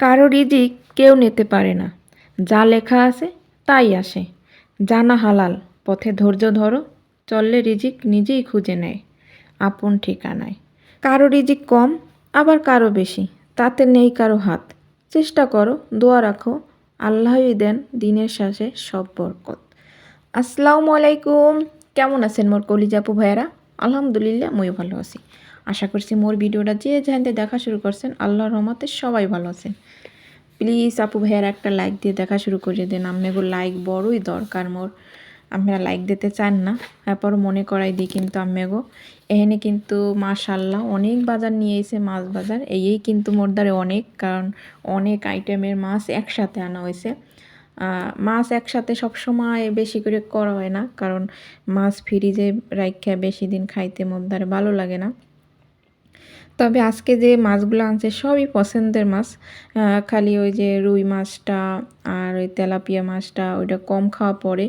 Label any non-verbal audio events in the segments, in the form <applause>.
কারও রিজিক কেউ নিতে পারে না। যা লেখা আছে তাই আসে। জানা হালাল, পথে ধৈর্য ধরো, চললে রিজিক নিজেই খুঁজে নেয়, আপন ঠিকানায়। কারও রিজিক কম, আবার কারও বেশি, তাতে নেই কারও হাত। চেষ্টা করো, দোয়া রাখো, আল্লাহই দেন দিনের শেষে সব বরকত। আসসালামু আলাইকুম, কেমন আছেন মোর কলিজাপু ভাইয়েরা? আলহামদুলিল্লাহ, মই ভালো আছি। আশা করছি মোর ভিডিওটা যে যেখানে দেখা শুরু করছেন, আল্লাহর রহমতে সবাই ভালো আছেন। প্লিজ আপু ভাইয়ার একটা লাইক দিয়ে দেখা শুরু করে দেন। আপনাকে লাইক বড়ই দরকার মোর। আপনারা লাইক দিতে চান না, তারপর মনে করাই দিই কিন্তু আম্মেগো এখানে কিন্তু মাশাল্লাহ অনেক বাজার নিয়ে এসে মাছ বাজার। এই কিন্তু মোর দ্বারে অনেক, কারণ অনেক আইটেমের মাছ একসাথে আনা হয়েছে। মাছ একসাথে সবসময় বেশি করে করা হয় না, কারণ মাছ ফ্রিজে রাইখা বেশি দিন খাইতে মোর দ্বারে ভালো লাগে না। তবে আজকে যে মাছগুলো আনছে সবই পছন্দের মাছ। খালি ওই যে রুই মাছটা আর ওই তেলাপিয়া মাছটা, ওইটা কম খাওয়া পড়ে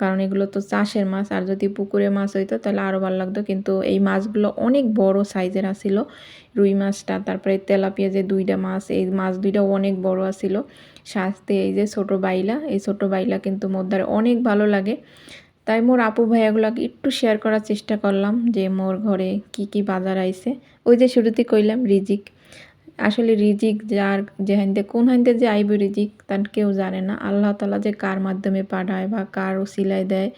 কারণ এগুলো তো চাষের মাছ। আর যদি পুকুরে মাছ হইতো তাহলে আরও ভালো লাগতো। কিন্তু এই মাছগুলো অনেক বড় সাইজের আসিল রুই মাছটা। তারপরে তেলাপিয়া যে দুইটা মাছ, এই মাছ দুইটাও অনেক বড় আসিল সাথে এই যে ছোট বাইলা, এই ছোট বাইলা কিন্তু মোদ্দার অনেক ভালো লাগে। তাই মোর আপু ভাইয়াগুলোকে একটু শেয়ার করার চেষ্টা করলাম যে মোর ঘরে কি কি বাজার আইছে। ওই যে শুরুতে কইলাম রিজিক। আসলে রিজিক যার যে হাইন্দে কোন হাইন্দে যে আইব রিজিক তার কেউ জানে না। আল্লাহ তালা যে কার মাধ্যমে পাঠায় বা কার সিলাই দেয়,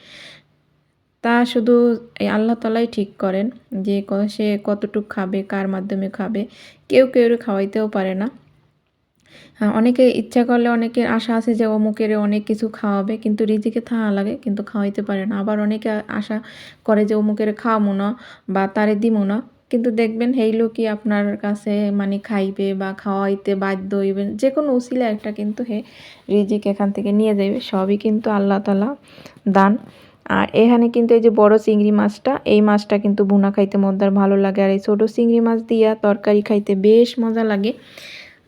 তা শুধু এই আল্লাহ তালাই ঠিক করেন যে সে কতটুক খাবে, কার মাধ্যমে খাবে। কেউ কেউ খাওয়াইতেও পারে না। অনেকে ইচ্ছা করলে অনেকের আশা আছে যে অমুকের অনেক কিছু খাওয়াবে, কিন্তু রিজিকে থাকা লাগে, কিন্তু খাওয়াইতে পারে না। আবার অনেকে আশা করে যে অমুকের খাওয়ামো না বা তারে দিমো না, কিন্তু দেখবেন সেই লোকই আপনার কাছে মানে খাইবে বা খাওয়াইতে বাধ্য হইবেন যে কোনো উসিলা একটা কিন্তু হে রিজিক এখান থেকে নিয়ে যাবে সবই কিন্তু আল্লাহ তালা দান। আর এখানে কিন্তু এই যে বড় চিংড়ি মাছটা, এই মাছটা কিন্তু বুনা খাইতে মদ্দার ভালো লাগে। আর এই ছোটো চিংড়ি মাছ দিয়া তরকারি খাইতে বেশ মজা লাগে।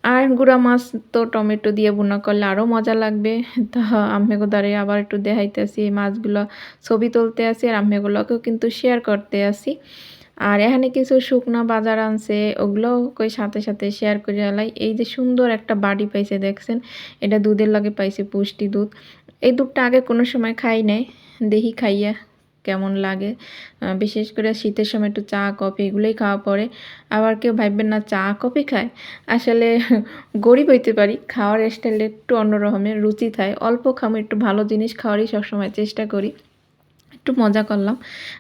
আর গুঁড়া মাছ তো টমেটো দিয়ে বুনা করলে আরও মজা লাগবে। তা আম্মেগো আবার একটু দেখাইতেছি এই মাছগুলো। ছবি তুলতে আসি আর আম্মেগুলোকেও কিন্তু শেয়ার করতে আসি। আর এখানে কিছু শুকনো বাজার আনছে, ওগুলোও কই সাথে সাথে শেয়ার করে আলাই এই যে সুন্দর একটা বাড়ি পাইছে দেখছেন, এটা দুধের লাগে পাইছে পুষ্টি দুধ। এই দুধটা আগে কোনো সময় খাই নাই দেখি খাইয়া। কেমন লাগে। বিশেষ করে শীতের সময় একটু চা, কফি এগুলোই খাওয়া পরে। আবার কেউ ভাববেন না চা, কফি খায়। আসলে <laughs> গরিব হইতে পারি, খাওয়ার স্টাইলটা একটু অন্যরকমের, রুচি থাকে অল্প খামো, একটু ভালো জিনিস খাওয়ারই সবসময় চেষ্টা করি। একটু মজা করলাম।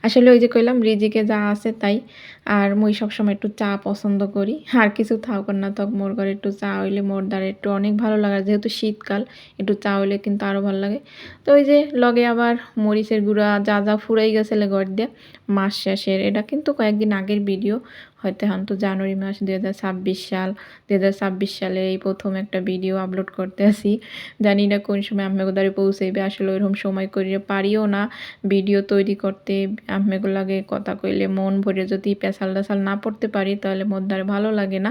আসলে ওই যে কইলাম, রিজিকে যা আছে তাই। আর মুই সবসময় একটু চা পছন্দ করি। আর কিছু থাক না তক মোর ঘরে একটু চা হইলে মোর দ্বারা একটু অনেক ভালো লাগে। যেহেতু শীতকাল, একটু চা হইলে কিন্তু আরও ভালো লাগে। তো ওই যে লগে আবার মরিচের গুঁড়া যা যা ফুরাই গেছিলে ঘর দিয়ে, মাস শেষের। এটা কিন্তু কয়েকদিন আগের ভিডিও হয়তো এখন তো জানুয়ারি মাস দু হাজার ছাব্বিশ সাল। দু হাজার ছাব্বিশ সালে এই প্রথম একটা ভিডিও আপলোড করতে আসি। জানি না কোন সময় আম্মেগোদারে পৌঁছাইবে, আসলে ওইরকম সময় করিয়ে পারিও না। ভিডিও তৈরি করতে আম্মেগো লাগে কথা কইলে মন ভরে যদি পেশাল টেশাল না পড়তে পারি তাহলে মোর দ্বারা ভালো লাগে না।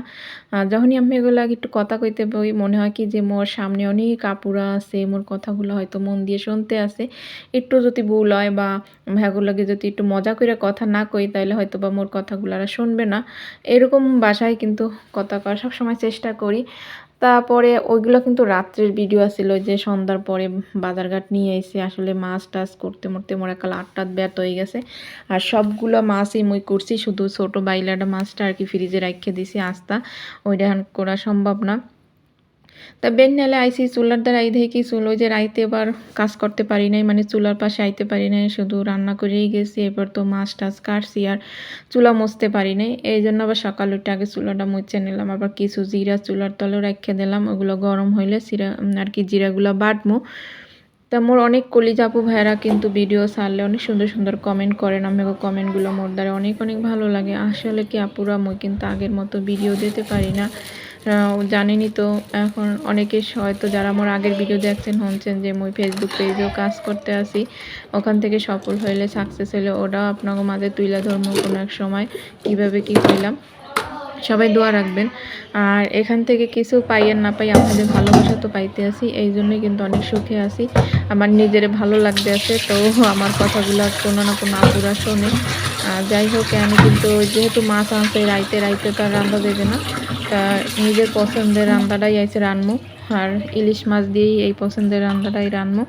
যখনই আম্মেগো লাগে একটু কথা কইতে বই, মনে হয় কি যে মোর সামনে অনেক কাপুরা আছে, মোর কথাগুলো হয়তো মন দিয়ে শুনতে আছে একটু যদি ভুল হয় বা লাগে যদি একটু মজা করে কথা না কই, তাহলে হয়তো বা মোর কথাগুলো আর শুনবে না। এরকম বাসায় কিন্তু কথা করার সবসময় চেষ্টা করি। তারপরে ওইগুলো কিন্তু রাত্রের ভিডিও আছিল যে সন্ধ্যার পরে বাজারঘাট নিয়ে এসে আসলে মাছ টাছ করতে মরতে মোর কাল আটটাত ব্যর্থ হয়ে গেছে। আর সবগুলো মাছই মুই করছি, শুধু ছোটো বাইলাটা মাছটা আর কি ফ্রিজে রাখিয়ে দিছি, আস্তা। ওইটা করা সম্ভব না। তা বেন নেলে আইসি চুলার দ্বারা আই দেখি চুল যে রাইতে এবার কাজ করতে পারি নাই মানে চুলার পাশে আইতে পারি নাই, শুধু রান্না করেই গেছি এবার তো মাছ টাছ কাটছি আর চুলা মুছতে পারি নাই। এই জন্য আবার সকাল উঠে আগে চুলাটা মুছে নিলাম, আবার কিছু জিরা চুলার তলে রেখে দিলাম, ওগুলো গরম হইলে সিরা আর কি জিরাগুলো বাটমো। তা মোর অনেক কলি কলিজাপু ভাইয়েরা কিন্তু ভিডিও ছাড়লে অনেক সুন্দর সুন্দর কমেন্ট করেন, আমাকে কমেন্টগুলো মোর দ্বারা অনেক অনেক ভালো লাগে। আসলে কি আপুরা, মই কিন্তু আগের মতো ভিডিও দিতে পারি না। জানেনই তো, এখন অনেকে হয়তো যারা আমার আগের ভিডিও দেখছেন হচ্ছেন যে মই ফেসবুক পেজেও কাজ করতে আসি, ওখান থেকে সফল হইলে সাকসেস হইলে ওটাও আপনাকে মাঝে তুইলা ধর্ম কোনো এক সময় কীভাবে কী হইলাম সবাই দোয়া রাখবেন। আর এখান থেকে কিছু পাই আর না পাই আপনাদের ভালোবাসা তো পাইতে আছি এই জন্যই কিন্তু অনেক সুখে আছি আমার নিজের ভালো লাগতে আছে তো আমার কথাগুলো কোনো না কোনো আপুরা শোনে। যাই হোক, আমি কিন্তু যেহেতু মাছ আনছে, রাইতে রাইতে তো আর রান্না দেবে না। তা নিজের পছন্দের রান্নাটাই আইছে রানমু, আর ইলিশ মাছ দিয়েই এই পছন্দের রান্নাটাই রানমু।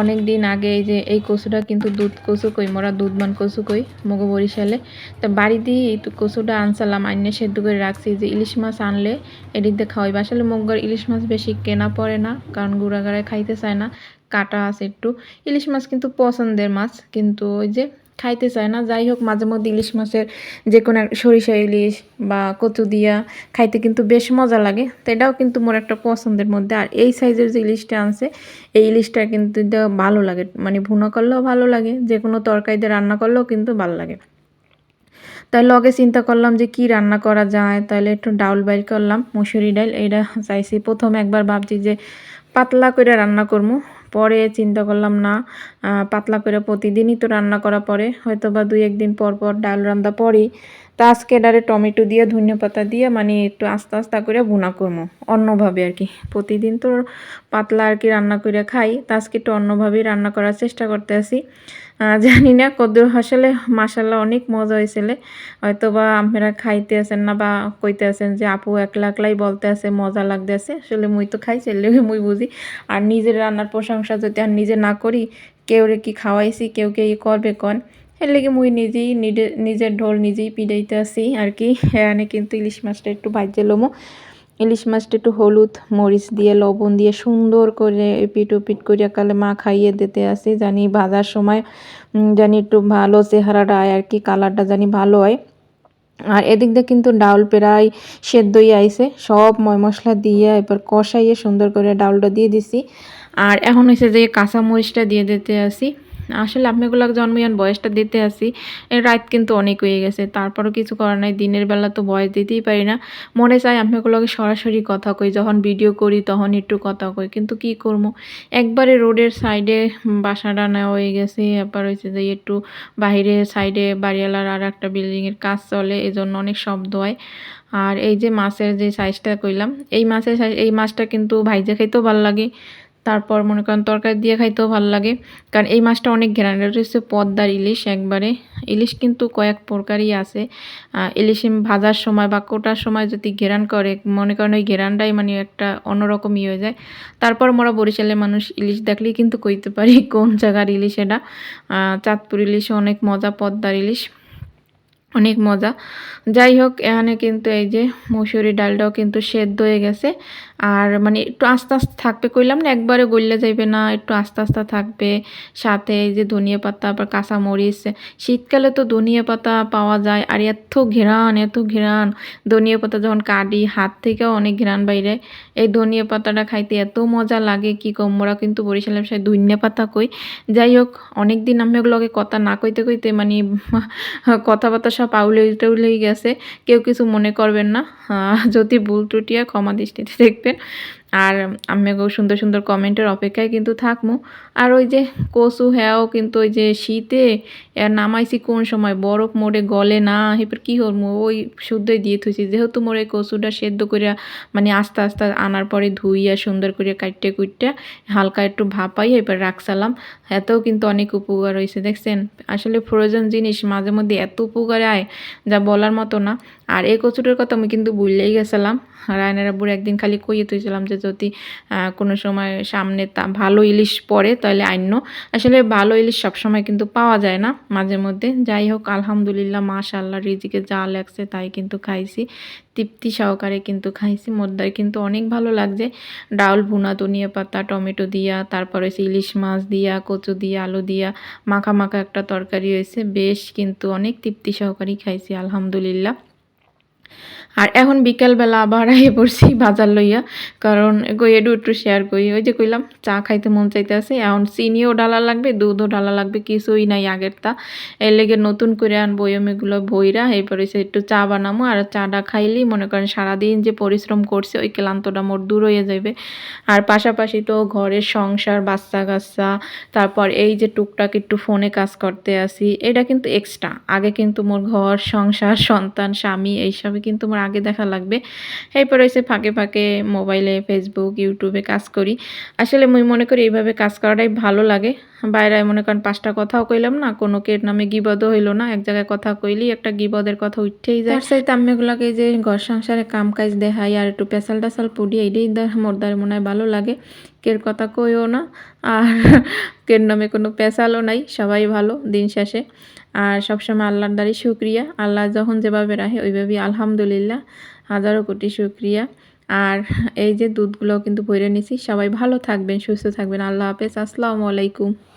অনেক দিন আগে এই যে এই কচুটা কিন্তু দুধ কচু কই, মোরা দুধমান কচু কই, মগো বরিশালে। তা বাড়িতেই এই কচুটা আনসালাম, আইনে সেদ্ধ করে রাখছি। যে ইলিশ মাছ আনলে এদিক দিয়ে খাওয়াইবে। আসলে মগর ইলিশ মাছ বেশি কেনা পড়ে না, কারণ গুড়াগাড়ায় খাইতে চায় না, কাটা আছে একটু। ইলিশ মাছ কিন্তু পছন্দের মাছ, কিন্তু ওই যে খাইতে চায় না। যাই হোক মাঝে মধ্যে ইলিশ মাছের যে কোনো সরিষা ইলিশ বা কচু দিয়া খাইতে কিন্তু বেশ মজা লাগে। তো এটাও কিন্তু মোর একটা পছন্দের মধ্যে। আর এই সাইজের যে ইলিশটা আনছে, এই ইলিশটা কিন্তু ভালো লাগে। মানে ভুনা করলেও ভালো লাগে যে কোনো তরকারিতে রান্না করলেও কিন্তু ভালো লাগে। তাই লগে চিন্তা করলাম যে কি রান্না করা যায়। তাহলে একটু ডাউল বাইর করলাম, মুসুরি ডাল এটা চাইছি। প্রথম একবার ভাবছি যে পাতলা করে রান্না করব পরে চিন্তা করলাম, না পাতলা করে প্রতিদিনই তো রান্না করা পরে। হয়তো বা দুই একদিন পর পর ডাল রান্না পরেই। তা আজকে ডারে টমেটো দিয়ে, ধনিয়া পাতা দিয়ে মানে একটু আস্তে আস্তে করে ভুনা করব, অন্যভাবে আর কি। প্রতিদিন তো পাতলা আর কি রান্না করে খাই, তা আজকে একটু অন্যভাবেই রান্না করার চেষ্টা করতে আসি জানি না কদ্দুর আসলে মাসাল্লাহ অনেক মজা হয়েছিল। হয়তো বা আপনারা খাইতে আছেন না বা কইতে আছেন যে, আপু, একলা একলাই বলতে আছে, মজা লাগতে আছে। আসলে মুই তো খাই লেগে মুই বুঝি। আর নিজের রান্নার প্রশংসা যদি আর নিজে না করি, কেউ রে কি খাওয়াইছি, কেউ কে করবে কন? এর লেগে মুই নিজেই নিজের ঢোল নিজেই পিড়াইতে আসি আর কি। এখানে কিন্তু ইলিশ মাছটা একটু ভাজ্যে লোমো। ইলিশ মাছটা একটু হলুদ মরিচ দিয়ে, লবণ দিয়ে সুন্দর করে পিট পিট করিয়া কালে মা খাইয়ে দিতে আসি। জানি ভাজার সময় জানি একটু ভালো চেহারাটা আয় আর কি, কালারটা জানি ভালো হয় আর এদিক দিয়ে কিন্তু ডাউল প্রায় সেদ্ধই আইছে। সব ময় মশলা দিয়ে এবার কষাইয়ে সুন্দর করে ডাউলটা দিয়ে দিছি। আর এখন হয়েছে যে কাঁচা মরিচটা দিয়ে দিতে আসি। আসলে আপনাগুলো জন্ময়ান বয়সটা দিতে আসি। রাত কিন্তু অনেক হয়ে গেছে, তারপরও কিছু করার নাই, দিনের বেলা তো বয়স দিতেই পারি না। মনে চাই আপনাগুলোকে সরাসরি কথা কই, যখন ভিডিও করি তখন একটু কথা কই, কিন্তু কি করব? একবারে রোডের সাইডে বাসাটা নেওয়া হয়ে গেছে এবার হয়েছে যে একটু বাইরে সাইডে বাড়িওয়ালার আর একটা বিল্ডিংয়ের কাজ চলে এই জন্য অনেক শব্দ হয়। আর এই যে মাছের যে সাইজটা কইলাম, এই মাছের এই মাছটা কিন্তু ভাইজে খাইতেও ভালো লাগে। তারপর মনে করেন তরকারি দিয়ে খাইতেও ভালো লাগে। কারণ এই মাছটা অনেক ঘেরান। এটা হচ্ছে পদ্মার ইলিশ একবারে। ইলিশ কিন্তু কয়েক প্রকারই আছে। ইলিশ ভাজার সময় বা কোটার সময় যদি ঘেরান করে, মনে করেন ওই ঘেরানটাই মানে একটা অন্যরকম ইয়ে হয়ে যায়। তারপর মোরা বরিশালে মানুষ ইলিশ দেখলেই কিন্তু কইতে পারি <laughs> কোন জায়গার ইলিশ এটা। চাঁদপুর ইলিশ অনেক মজা, পদ্মার ইলিশ অনেক মজা। যাই হোক, এখানে কিন্তু এই যে মসুরি ডালটাও কিন্তু সেদ্ধ হয়ে গেছে। আর মানে একটু আস্তে আস্তে থাকবে, কইলাম না একবারে গললে যাইবে না, একটু আস্তে আস্তে থাকবে। সাথে এই যে ধনিয়া পাতা, আবার কাঁচা মরিচ শীতকালে তো ধনিয়া পাতা পাওয়া যায়, আর এত ঘেরান এত ঘেরান। ধনিয়া পাতা যখন কাটি, হাত থেকেও অনেক ঘেরান বাইরে। এই ধনিয়া পাতাটা খাইতে এত মজা লাগে, কি কমরা কিন্তু বরিশালের সাথে ধনিয়া পাতা কই যাই হোক অনেক দিন আমি ওগুলোকে কথা না কইতে কইতে মানে <laughs> কথাবার্তা সব আউলে টাউলেই গেছে। কেউ কিছু মনে করবেন না। যদি ভুল ত্রুটিয়া ক্ষমা দৃষ্টিতে দেখবেন। আর আমিও সুন্দর সুন্দর কমেন্টের অপেক্ষায় কিন্তু থাকব। আর ওই যে কচু হ্যাও কিন্তু ওই যে শীতে নামাইছি কোন সময়? বরফ মোড়ে গলে না এবার কী করব ওই শুদ্ধই দিয়ে থুইছি। যেহেতু মোড়ে কচুটা সেদ্ধ করিয়া মানে আস্তে আস্তে আনার পরে ধুইয়া, সুন্দর করে কাটতে কুটতে হালকা একটু ভাপাই এবার রাখসালাম এতেও কিন্তু অনেক উপকার হয়েছে দেখছেন? আসলে ফ্রোজেন জিনিস মাঝে মধ্যে এত উপকার আয় যা বলার মতো না। আর এই কচুটার কথা আমি কিন্তু ভুললেই গেছিলাম। রায়নার আব্বুর একদিন খালি কইয়ে তুইছিলাম যে যদি কোনো সময় সামনে তা ভালো ইলিশ পড়ে তাহলে আইন্য আসলে ভালো ইলিশ সবসময় কিন্তু পাওয়া যায় না মাঝে মধ্যে। যাই হোক, আলহামদুলিল্লাহ মাশাল্লাহ রিজিকে যা লাগছে তাই কিন্তু খাইছি। তৃপ্তি সহকারে কিন্তু খাইছি। মোদ্দার কিন্তু অনেক ভালো লাগছে। ডাউল, ভুনা, ধনিয়া পাতা, টমেটো দিয়া, তারপর ইলিশ মাছ দিয়া, কচু দিয়া, আলু দিয়া, মাখা মাখা একটা তরকারি হয়েছে বেশ কিন্তু অনেক তৃপ্তি সহকারেই খাইছি, আলহামদুলিল্লাহ। আর এখন বিকেলবেলা আবার আই পড়ছি বাজার লইয়া, কারণ গই এডু একটু শেয়ার করি। ওই যে কইলাম, চা খাইতে মন চাইতে আছে এখন চিনিও ডালা লাগবে, দুধও ডালা লাগবে, কিছুই নাই আগের তা এর লেগে নতুন করে আন বয়মেগুলো বইরা, এরপর হচ্ছে একটু চা বানামো, আর চাটা খাইলেই মনে করেন সারাদিন যে পরিশ্রম করছে, ওই ক্লান্তটা মোর দূর হয়ে যাবে আর পাশাপাশি তো ঘরের সংসার বাচ্চা কাচ্চা তারপর এই যে টুকটাক একটু ফোনে কাজ করতে আসি, এটা কিন্তু এক্সট্রা আগে কিন্তু মোর ঘর, সংসার, সন্তান, স্বামী, এইসবই কিন্তু আমার আগে দেখা লাগবে। এরপর হয়েছে ফাঁকে ফাঁকে মোবাইলে ফেসবুক ইউটিউবে কাজ করি। আসলে মুই মনে করি এইভাবে কাজ করাটাই ভালো লাগে। বাইরে মনে করেন পাঁচটা কথাও কইলাম না কোনো কের নামে গিবদও হইল না, এক জায়গায় কথা কইলি একটা গিবদের কথা উঠেই যায়। তার সাথে আম্মেগুলাকে যে ঘর সংসারে কাম কাজ দেখাই আর একটু পেশাল টেশাল পুড়ি, এইটাই দা- মোর দ্বারা মনে হয় ভালো লাগে। কের কথা কইও না, আর কের নামে কোনো পেশালও নাই, সবাই ভালো দিন শেষে। আর সবসময় আল্লাহর দ্বারাই শুক্রিয়া। আল্লাহ যখন যেভাবে রাখে, ওইভাবেই আলহামদুলিল্লাহ। হাজারো কোটি শুক্রিয়া। আর এই যে দুধগুলো কিন্তু ভরে নিছি সবাই ভালো থাকবেন, সুস্থ থাকবেন। আল্লাহ হাফেজ। আসসালামু আলাইকুম।